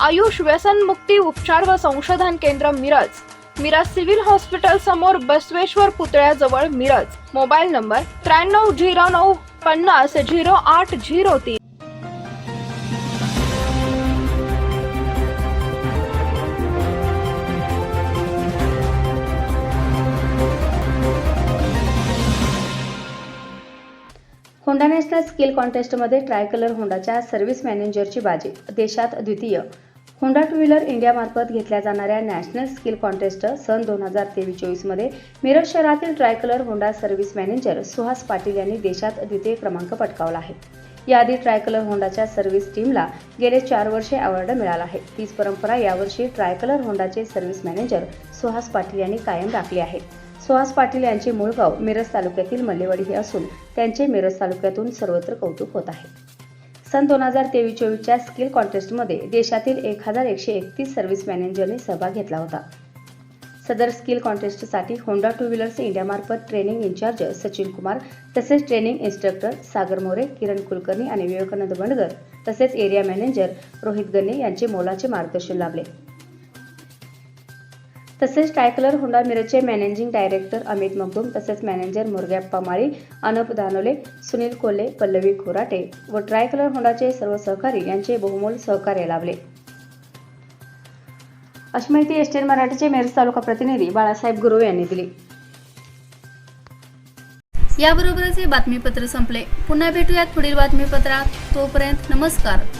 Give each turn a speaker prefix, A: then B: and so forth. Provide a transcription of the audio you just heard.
A: आयुष व्यसन मुक्ती उपचार व संशोधन केंद्र मिरज. मिरज सिव्हिल हॉस्पिटल समोर बसवेश्वर पुतळ्याजवळ मिरज. मोबाईल नंबर त्र्याण्णव झिरो नऊ पन्नास झिरो आठ झिरो तीन.
B: होंडा नॅशनल स्किल कॉन्टेस्टमध्ये ट्रायकलर होंडाच्या सर्व्हिस मॅनेजरची बाजी देशात द्वितीय. होंडा टू व्हीलर इंडियामार्फत घेतल्या जाणाऱ्या नॅशनल स्किल कॉन्टेस्ट सन दोन हजार तेवीस चोवीसमध्ये मिरज शहरातील Tricolor Honda service manager Suhas Patil यांनी देशात द्वितीय क्रमांक पटकावला आहे. याआधी ट्रायकलर होंडाच्या सर्व्हिस टीमला गेले चार वर्षे अवॉर्ड मिळाला आहे. तीच परंपरा यावर्षी ट्रायकलर होंडाचे सर्व्हिस मॅनेजर सुहास पाटील यांनी कायम राखली आहे. सुहास पाटील यांचे मूळ गाव मिरज तालुक्यातील मल्लेवाडी हे असून त्यांचे मिरज तालुक्यातून सर्वत्र कौतुक होत आहे. सन दोन हजार तेवीस चोवीसच्या स्किल कॉन्टेस्टमध्ये देशातील एक हजार एकशे एकतीस सर्व्हिस मॅनेजरने सहभाग घेतला होता. सदर स्किल कॉन्टेस्टसाठी होंडा टू व्हीलर्स इंडियामार्फत ट्रेनिंग इन्चार्ज सचिन कुमार तसेच ट्रेनिंग इन्स्ट्रक्टर सागर मोरे किरण कुलकर्णी आणि विवेकानंद बंडगर तसेच एरिया मॅनेजर रोहित गन्ने यांचे मोलाचे मार्गदर्शन लाभले. तसेच ट्रायकलर होंडा मिरजचे मॅनेजिंग डायरेक्टर अमित मगदूम तसेच मॅनेजर मुरगॅप्पा माळी अनुप दानोले सुनील कोल्हे पल्लवी खोराटे व ट्रायकलर होंडाचे सर्व सहकारी यांचे बहुमोल सहकार्य लाभले. अशी माहिती एसटीएन मराठीचे मेरज तालुका प्रतिनिधी बाळासाहेब गुरव यांनी दिली.
C: याबरोबरच हे बातमीपत्र संपले. पुन्हा भेटूयात पुढील बातमीपत्रात. तोपर्यंत नमस्कार.